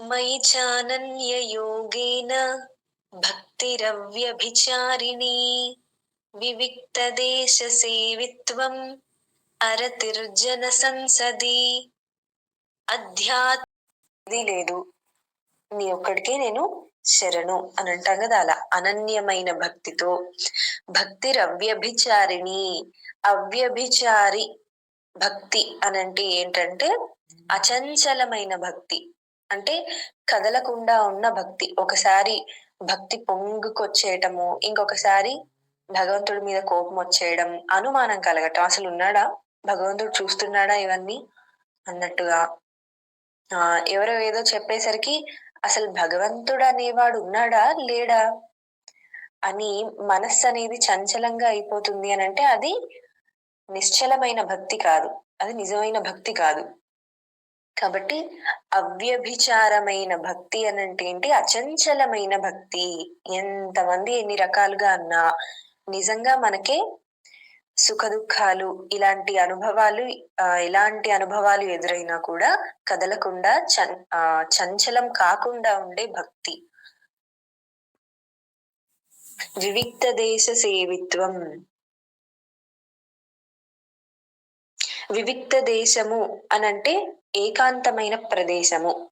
మయి వివిక్త దేశ సేవిత్వం అరతిర్జన సంసది అధ్యాత్మది లేదు. నీ ఒక్కడికే నేను శరణు అని అంటాం కదా అలా. అనన్యమైన భక్తితో. భక్తిరవ్యభిచారిణి. అవ్యభిచారి భక్తి అనంటే ఏంటంటే అచంచలమైన భక్తి. అంటే కదలకుండా ఉన్న భక్తి. ఒకసారి భక్తి పొంగుకొచ్చేయటము ఇంకొకసారి భగవంతుడి మీద కోపం వచ్చేయడం అనుమానం కలగటం. అసలు ఉన్నాడా? భగవంతుడు చూస్తున్నాడా ఇవన్నీ? అన్నట్టుగా. ఆ ఎవరో ఏదో చెప్పేసరికి అసలు భగవంతుడు అనేవాడు ఉన్నాడా? లేడా? అని మనస్సు అనేది చంచలంగా అయిపోతుంది అని అంటే అది నిశ్చలమైన భక్తి కాదు. అది నిజమైన భక్తి కాదు. కాబట్టి అవ్యభిచారమైన భక్తి అని అంటే ఏంటి? అచంచలమైన భక్తి. ఎంతమంది ఎన్ని రకాలుగా అన్నా నిజంగా మనకే సుఖ దుఃఖాలు ఇలాంటి అనుభవాలు ఇలాంటి అనుభవాలు ఎదురైనా కూడా కదలకుండా చంచలం కాకుండా ఉండే భక్తి. వివిక్త దేశ సేవిత్వం. వివిక్త దేశము అనంటే ఏకాంతమైన ప్రదేశము.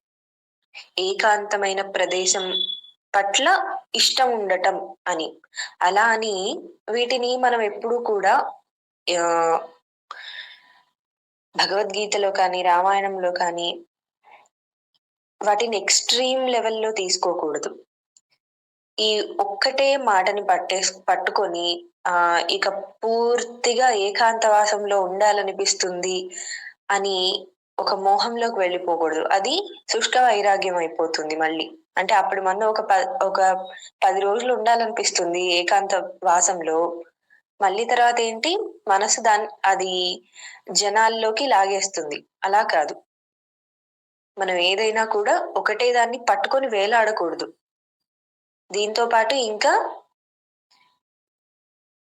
ఏకాంతమైన ప్రదేశం పట్ల ఇష్టం ఉండటం అని. అలా అని వీటిని మనం ఎప్పుడూ కూడా భగవద్గీతలో కానీ రామాయణంలో కానీ వాటిని ఎక్స్ట్రీమ్ లెవెల్లో తీసుకోకూడదు. ఈ ఒక్కటే మాటని పట్టే పట్టుకొని ఆ ఇక పూర్తిగా ఏకాంతవాసంలో ఉండాలనిపిస్తుంది అని ఒక మోహంలోకి వెళ్ళిపోకూడదు. అది శుష్క వైరాగ్యం అయిపోతుంది మళ్ళీ. అంటే అప్పుడు మన ఒక ప ఒక పది రోజులు ఉండాలనిపిస్తుంది ఏకాంత వాసంలో మళ్ళీ తర్వాత ఏంటి? మనసు దాని అది జనాల్లోకి లాగేస్తుంది. అలా కాదు. మనం ఏదైనా కూడా ఒకటే దాన్ని పట్టుకొని వేలాడకూడదు. దీంతో పాటు ఇంకా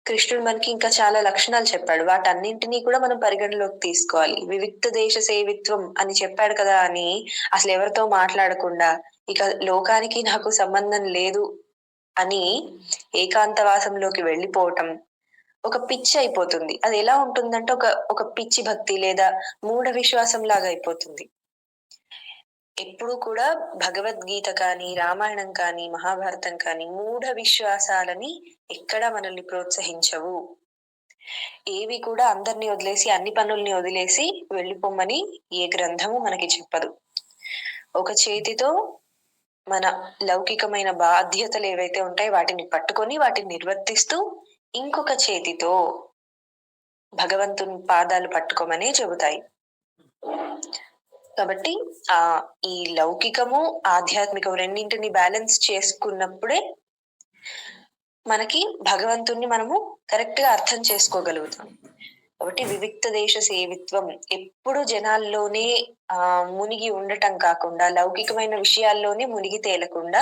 కృష్ణుడు మనకి ఇంకా చాలా లక్షణాలు చెప్పాడు. వాటన్నింటినీ కూడా మనం పరిగణలోకి తీసుకోవాలి. వివిక్త దేశ సేవిత్వం అని చెప్పాడు కదా అని అసలు ఎవరితో మాట్లాడకుండా ఇక లోకానికి నాకు సంబంధం లేదు అని ఏకాంతవాసంలోకి వెళ్ళిపోవటం ఒక పిచ్చి అయిపోతుంది. అది ఎలా ఉంటుందంటే ఒక ఒక పిచ్చి భక్తి లేదా మూఢ విశ్వాసం లాగా అయిపోతుంది. ఎప్పుడు కూడా భగవద్గీత కానీ రామాయణం కానీ మహాభారతం కానీ మూఢ విశ్వాసాలని ఎక్కడా మనల్ని ప్రోత్సహించవు. ఏవి కూడా అందరినీ వదిలేసి అన్ని పనుల్ని వదిలేసి వెళ్ళిపోమ్మని ఏ గ్రంథము మనకి చెప్పదు. ఒక చేతితో మన లౌకికమైన బాధ్యతలు ఏవైతే ఉంటాయో వాటిని పట్టుకొని వాటిని నిర్వర్తిస్తూ ఇంకొక చేతితో భగవంతుని పాదాలు పట్టుకోమనే చెబుతాయి. కాబట్టి ఆ ఈ లౌకికము ఆధ్యాత్మికము రెండింటిని బ్యాలెన్స్ చేసుకున్నప్పుడే మనకి భగవంతుణ్ణి మనము కరెక్ట్గా అర్థం చేసుకోగలుగుతాం. కాబట్టి వివిక్త దేశ సేవిత్వం ఎప్పుడు జనాల్లోనే ఆ మునిగి ఉండటం కాకుండా లౌకికమైన విషయాల్లోనే మునిగి తేలకుండా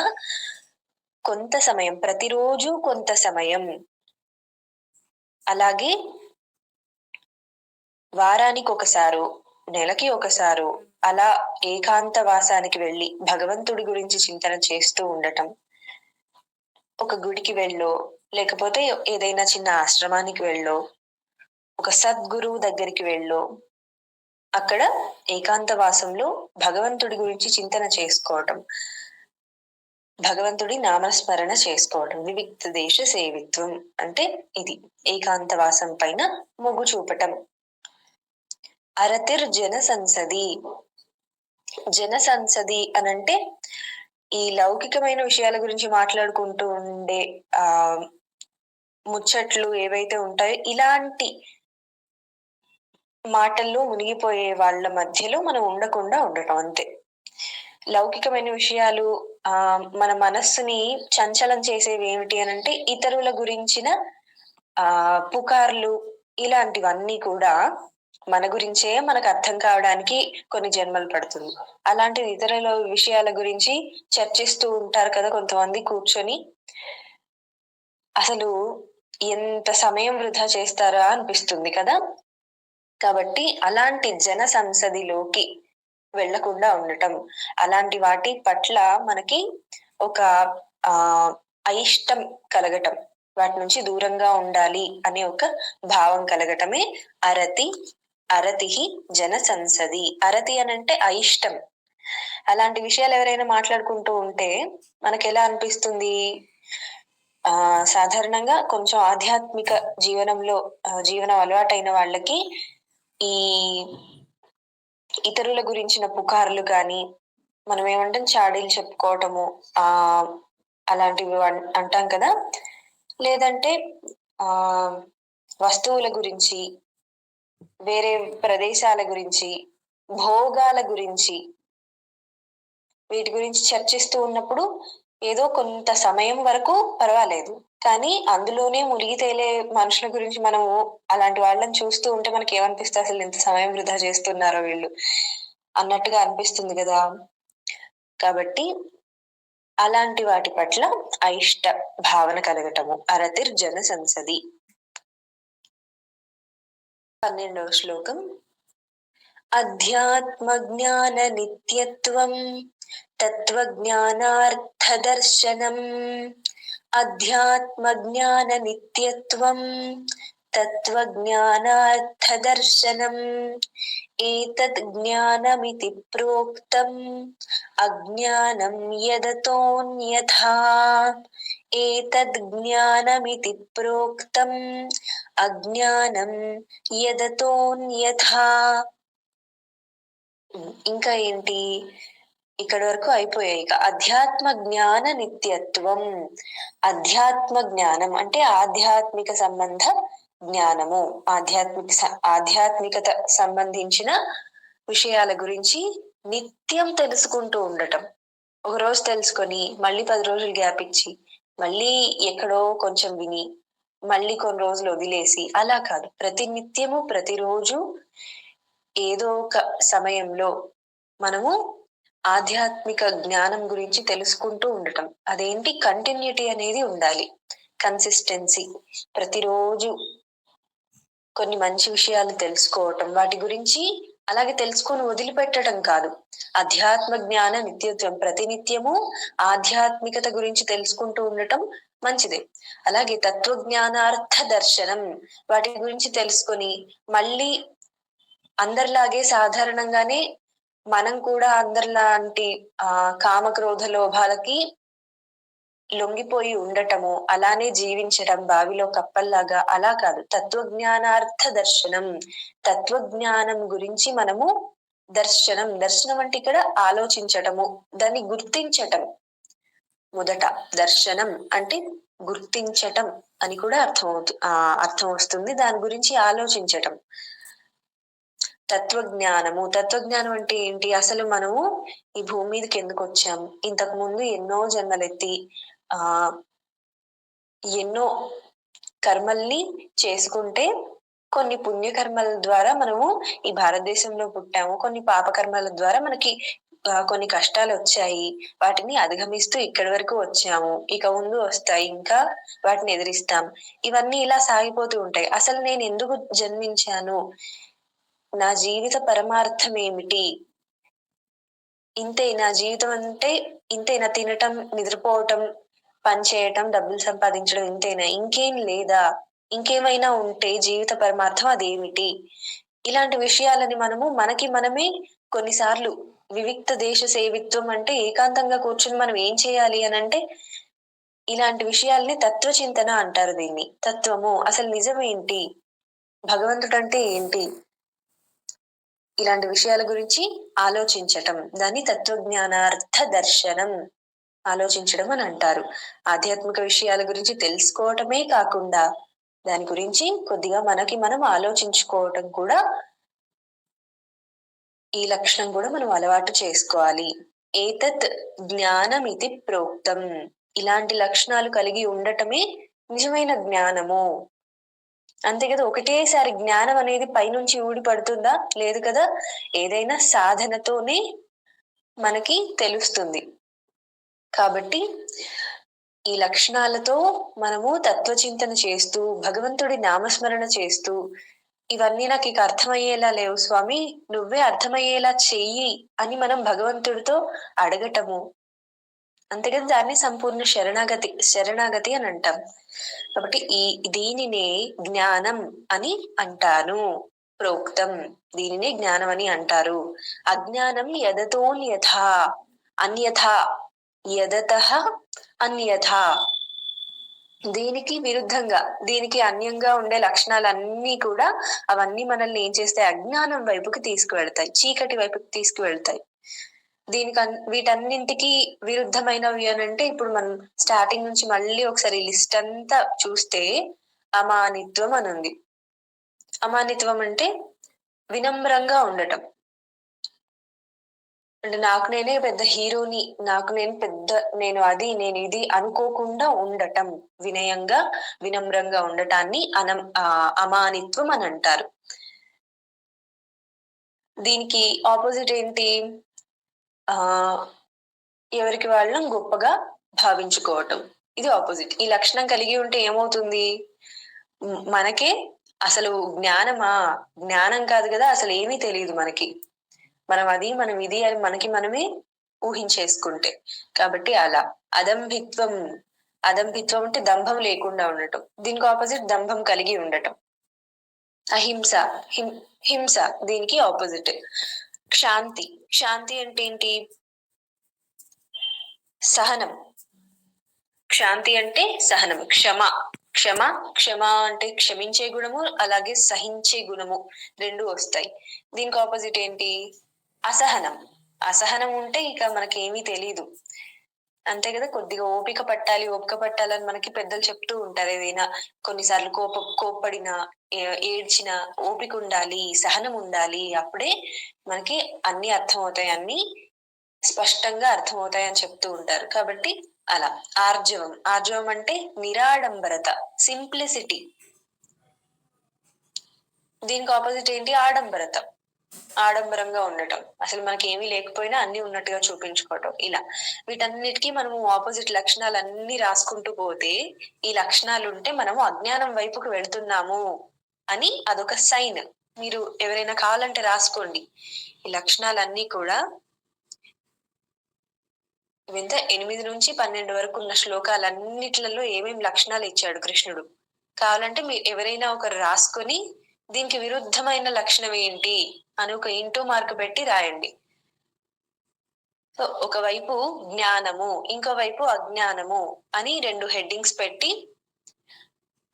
కొంత సమయం ప్రతిరోజు కొంత సమయం అలాగే వారానికి ఒకసారు నెలకి ఒకసారు అలా ఏకాంత వాసానికి వెళ్ళి భగవంతుడి గురించి చింతన చేస్తూ ఉండటం. ఒక గుడికి వెళ్ళో లేకపోతే ఏదైనా చిన్న ఆశ్రమానికి వెళ్ళో ఒక సద్గురువు దగ్గరికి వెళ్ళో అక్కడ ఏకాంత వాసంలో భగవంతుడి గురించి చింతన చేసుకోవటం. భగవంతుడి నామస్మరణ చేసుకోవటం. వివిక్త దేశ సేవిత్వం. అంటే ఇది ఏకాంతవాసం పైన మొగ్గు చూపటం. అరతిర్ జన సంసది జన సంసది అనంటే ఈ లౌకికమైన విషయాల గురించి మాట్లాడుకుంటూ ఉండే ఆ ముచ్చట్లు ఏవైతే ఉంటాయో ఇలాంటి మాటల్లో మునిగిపోయే వాళ్ళ మధ్యలో మనం ఉండకుండా ఉండటం అంతే. లౌకికమైన విషయాలు ఆ మన మనస్సుని చంచలం చేసేవి ఏమిటి అని అంటే ఇతరుల గురించిన ఆ పుకార్లు ఇలాంటివన్నీ కూడా మన గురించే మనకు అర్థం కావడానికి కొన్ని జన్మలు పడుతుంది. అలాంటి ఇతరుల విషయాల గురించి చర్చిస్తూ ఉంటారు కదా కొంతమంది కూర్చొని. అసలు ఎంత సమయం వృధా చేస్తారా అనిపిస్తుంది కదా. కాబట్టి అలాంటి జన సంసదిలోకి వెళ్ళకుండా ఉండటం అలాంటి వాటి పట్ల మనకి ఒక ఆ అయిష్టం కలగటం వాటి నుంచి దూరంగా ఉండాలి అనే ఒక భావం కలగటమే అరతి అరతి జన సంసది అరతి అనంటే అయిష్టం. అలాంటి విషయాలు ఎవరైనా మాట్లాడుకుంటూ ఉంటే మనకి ఎలా అనిపిస్తుంది? ఆ సాధారణంగా కొంచెం ఆధ్యాత్మిక జీవనంలో జీవనం అలవాటైన వాళ్ళకి ఈ ఇతరుల గురించిన పుకార్లు కానీ మనం ఏమంటాం? చాడీలు చెప్పుకోవటము ఆ అలాంటివి అంటాం కదా? లేదంటే ఆ వస్తువుల గురించి వేరే ప్రదేశాల గురించి భోగాల గురించి వీటి గురించి చర్చిస్తూ ఉన్నప్పుడు ఏదో కొంత సమయం వరకు పర్వాలేదు. కానీ అందులోనే మునిగి తేలే మనుషుల గురించి మనము అలాంటి వాళ్ళని చూస్తూ ఉంటే మనకి ఏమనిపిస్తుంది అసలు ఎంత సమయం వృధా చేస్తున్నారో వీళ్ళు అన్నట్టుగా అనిపిస్తుంది కదా. కాబట్టి అలాంటి వాటి పట్ల అయిష్ట భావన కలగటము అరతిర్ జన సంసది. పన్నెండవ శ్లోకం. అధ్యాత్మ జ్ఞాన నిత్యత్వం తత్వజ్ఞానార్థదర్శనం. అధ్యాత్మ జ్ఞాన నిత్యత్వం తత్వజ్ఞానార్థదర్శనం. ఏతద్ జ్ఞానమితి ప్రోక్తం అజ్ఞానం యదతోన్యథా. ఏతద్ జ్ఞానమితి ప్రోక్తం అజ్ఞానం యదతోన్యథా ఇంకా ఏంటి? ఇక్కడ వరకు అయిపోయాయి ఇక. అధ్యాత్మ జ్ఞాన నిత్యత్వం అధ్యాత్మ జ్ఞానం అంటే ఆధ్యాత్మిక సంబంధ జ్ఞానము. ఆధ్యాత్మిక ఆధ్యాత్మికత సంబంధించిన విషయాల గురించి నిత్యం తెలుసుకుంటూ ఉండటం. ఒక రోజు తెలుసుకొని మళ్ళీ పది రోజులు గ్యాప్ ఇచ్చి మళ్ళీ ఎక్కడో కొంచెం విని మళ్ళీ కొన్ని రోజులు వదిలేసి అలా కాదు. ప్రతి నిత్యము ప్రతిరోజు ఏదో ఒక సమయంలో మనము ఆధ్యాత్మిక జ్ఞానం గురించి తెలుసుకుంటూ ఉండటం. అదేంటి? కంటిన్యూటీ అనేది ఉండాలి. కన్సిస్టెన్సీ ప్రతిరోజు కొన్ని మంచి విషయాలు తెలుసుకోవటం. వాటి గురించి అలాగే తెలుసుకొని వదిలిపెట్టడం కాదు. అధ్యాత్మ జ్ఞాన నిత్యత్వం ప్రతినిత్యము ఆధ్యాత్మికత గురించి తెలుసుకుంటూ ఉండటం మంచిదే. అలాగే తత్వజ్ఞానార్థ దర్శనం వాటి గురించి తెలుసుకొని మళ్ళీ అందరిలాగే సాధారణంగానే మనం కూడా అందరిలాంటి ఆ కామక్రోధ లోభాలకి లొంగిపోయి ఉండటము అలానే జీవించడం బావిలో కప్పల్లాగా అలా కాదు. తత్వజ్ఞానార్థ దర్శనం. తత్వజ్ఞానం గురించి మనము దర్శనం దర్శనం అంటే ఇక్కడ ఆలోచించటము దాన్ని గుర్తించటం. మొదట దర్శనం అంటే గుర్తించటం అని కూడా అర్థమవుతు ఆ అర్థం వస్తుంది. దాని గురించి ఆలోచించటం. తత్వజ్ఞానము. తత్వజ్ఞానం అంటే ఏంటి? అసలు మనము ఈ భూమి మీదకి ఎందుకు వచ్చాం? ఇంతకు ముందు ఎన్నో జన్మలెత్తి ఆ ఎన్నో కర్మల్ని చేసుకుంటే కొన్ని పుణ్యకర్మల ద్వారా మనము ఈ భారతదేశంలో పుట్టాము. కొన్ని పాపకర్మల ద్వారా మనకి కొన్ని కష్టాలు వచ్చాయి. వాటిని అధిగమిస్తూ ఇక్కడి వరకు వచ్చాము. ఇక ముందు వస్తాయి. ఇంకా వాటిని ఎదిరిస్తాం. ఇవన్నీ ఇలా సాగిపోతూ ఉంటాయి. అసలు నేను ఎందుకు జన్మించాను? నా జీవిత పరమార్థం ఏమిటి? ఇంతే నా జీవితం అంటే ఇంతేనా తినటం నిద్రపోవటం పని చేయటం డబ్బులు సంపాదించడం ఇంతేనా? ఇంకేం లేదా? ఇంకేమైనా ఉంటే జీవిత పరమార్థం అదేమిటి? ఇలాంటి విషయాలని మనము మనకి మనమే కొన్నిసార్లు వివిక్త దేశ సేవిత్వం అంటే ఏకాంతంగా కూర్చొని మనం ఏం చేయాలి అని అంటే ఇలాంటి విషయాల్ని తత్వ చింతన అంటారు దీన్ని. తత్వము అసలు నిజమేంటి? భగవంతుడు అంటే ఏంటి? ఇలాంటి విషయాల గురించి ఆలోచించటం. దాన్ని తత్వజ్ఞానార్థ దర్శనం. ఆలోచించడం అని అంటారు. ఆధ్యాత్మిక విషయాల గురించి తెలుసుకోవటమే కాకుండా దాని గురించి కొద్దిగా మనకి మనం ఆలోచించుకోవటం కూడా ఈ లక్షణం కూడా మనం అలవాటు చేసుకోవాలి. ఏతత్ జ్ఞానం ఇది ప్రోక్తం. ఇలాంటి లక్షణాలు కలిగి ఉండటమే నిజమైన జ్ఞానము. అంతే కదా ఒకటేసారి జ్ఞానం అనేది పైనుంచి ఊడిపడుతుందా? లేదు కదా? ఏదైనా సాధనతోనే మనకి తెలుస్తుంది. కాబట్టి ఈ లక్షణాలతో మనము తత్వచింతన చేస్తూ భగవంతుడి నామస్మరణ చేస్తూ ఇవన్నీ నాకు ఇక అర్థమయ్యేలా లేవు స్వామి. నువ్వే అర్థమయ్యేలా చెయ్యి అని మనం భగవంతుడితో అడగటము. అంతే దాన్ని సంపూర్ణ శరణాగతి శరణాగతి అని అంటాం. కాబట్టి ఈ దీనినే జ్ఞానం అని అంటాను. ప్రోక్తం. దీనినే జ్ఞానం అని అంటారు. అజ్ఞానం యథతోన్యథ అన్యథ యదత అన్యథ. దీనికి విరుద్ధంగా దీనికి అన్యంగా ఉండే లక్షణాలన్నీ కూడా అవన్నీ మనల్ని ఏం చేస్తాయి? అజ్ఞానం వైపుకి తీసుకువెళ్తాయి చీకటి వైపుకి తీసుకువెళ్తాయి. దీనికి వీటన్నింటికి విరుద్ధమైనవి అని అంటే ఇప్పుడు మనం స్టార్టింగ్ నుంచి మళ్ళీ ఒకసారి లిస్ట్ అంతా చూస్తే అమానిత్వం అని ఉంది. అమానిత్వం అంటే వినమ్రంగా ఉండటం. అంటే నాకు నేనే పెద్ద హీరోని నాకు నేను పెద్ద నేను అది నేను ఇది అనుకోకుండా ఉండటం వినయంగా వినమ్రంగా ఉండటాన్ని అనం అమానిత్వం అని అంటారు. దీనికి ఆపోజిట్ ఏంటి? ఆ ఎవరికి వాళ్ళం గొప్పగా భావించుకోవటం. ఇది ఆపోజిట్ ఈ లక్షణం కలిగి ఉంటే ఏమవుతుంది? మనకే అసలు జ్ఞానమా? జ్ఞానం కాదు కదా అసలు ఏమీ తెలియదు మనకి. మనం అది మనం ఇది అని మనకి మనమే ఊహించేసుకుంటే. కాబట్టి అలా. అదంభిత్వం అదంభిత్వం అంటే దంభం లేకుండా ఉండటం. దీనికి ఆపోజిట్ దంభం కలిగి ఉండటం. అహింస హిం హింస దీనికి ఆపోజిట్ శాంతి శాంతి అంటే ఏంటి? సహనం. శాంతి అంటే సహనం. క్షమ. క్షమ క్షమ అంటే క్షమించే గుణము అలాగే సహించే గుణము రెండు వస్తాయి. దీనికి ఆపోజిట్ ఏంటి? అసహనం. అసహనం ఉంటే ఇక మనకి ఏమీ తెలియదు అంతే కదా కొద్దిగా ఓపిక పట్టాలి ఓపిక పట్టాలని మనకి పెద్దలు చెప్తూ ఉంటారు ఏదైనా. కొన్నిసార్లు కోప కోప్పడిన ఏడ్చిన ఓపిక ఉండాలి సహనం ఉండాలి అప్పుడే మనకి అన్ని అర్థమవుతాయి అన్ని స్పష్టంగా అర్థమవుతాయి అని చెప్తూ ఉంటారు. కాబట్టి అలా. ఆర్జవం. ఆర్జవం అంటే నిరాడంబరత సింప్లిసిటీ. దీనికి ఆపోజిట్ ఏంటి? ఆడంబరత. ఆడంబరంగా ఉండటం. అసలు మనకి ఏమీ లేకపోయినా అన్ని ఉన్నట్టుగా చూపించుకోవటం. ఇలా. వీటన్నిటికీ మనము ఆపోజిట్ లక్షణాలు అన్ని రాసుకుంటూ పోతే ఈ లక్షణాలు ఉంటే మనము అజ్ఞానం వైపుకు వెళ్తున్నాము అని అదొక సైన్ మీరు ఎవరైనా కావాలంటే రాసుకోండి. ఈ లక్షణాలన్నీ కూడా వింత ఎనిమిది నుంచి పన్నెండు వరకు ఉన్న శ్లోకాలన్నిట్లలో ఏమేమి లక్షణాలు ఇచ్చాడు కృష్ణుడు? కావాలంటే మీరు ఎవరైనా ఒకరు రాసుకొని దీనికి విరుద్ధమైన లక్షణం ఏంటి? అని ఒక ఇంటూ మార్క్ పెట్టి రాయండి. సో ఒకవైపు జ్ఞానము ఇంకోవైపు అజ్ఞానము అని రెండు హెడ్డింగ్స్ పెట్టి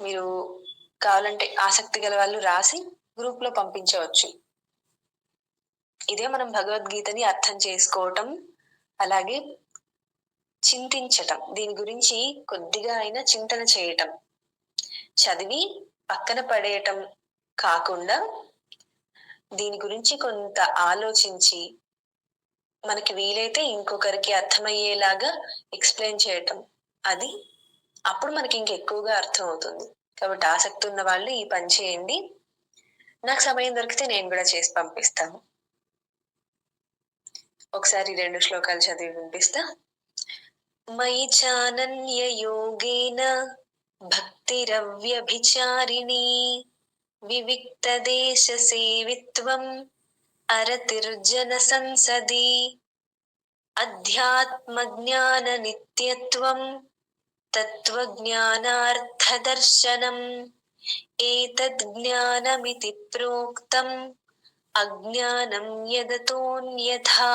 మీరు కావాలంటే ఆసక్తి గల వాళ్ళు రాసి గ్రూప్లో పంపించవచ్చు. ఇదే మనం భగవద్గీతని అర్థం చేసుకోవటం అలాగే చింతించటం. దీని గురించి కొద్దిగా అయినా చింతన చేయటం. చదివి పక్కన పడేయటం కాకుండా దీని గురించి కొంత ఆలోచించి మనకి వీలైతే ఇంకొకరికి అర్థమయ్యేలాగా ఎక్స్ప్లెయిన్ చేయటం. అది అప్పుడు మనకి ఇంకెక్కువగా అర్థం అవుతుంది కాబట్టి ఆసక్తి ఉన్న వాళ్ళు ఈ పని చేయండి. నాకు సమయం దొరికితే నేను కూడా చేసి పంపిస్తాను. ఒకసారి రెండు శ్లోకాలు చదివి వినిపిస్తా. మయి చానన్య యోగేన భక్తిరవ్యభిచారిణీ विविक्तदेशसेवित्वम् अरतिर्जनसंसदि अध्यात्मज्ञाननित्यत्वम् तत्त्वज्ञानार्थदर्शनम् एतज्ज्ञानमिति प्रोक्तम् अज्ञानं यदतोऽन्यथा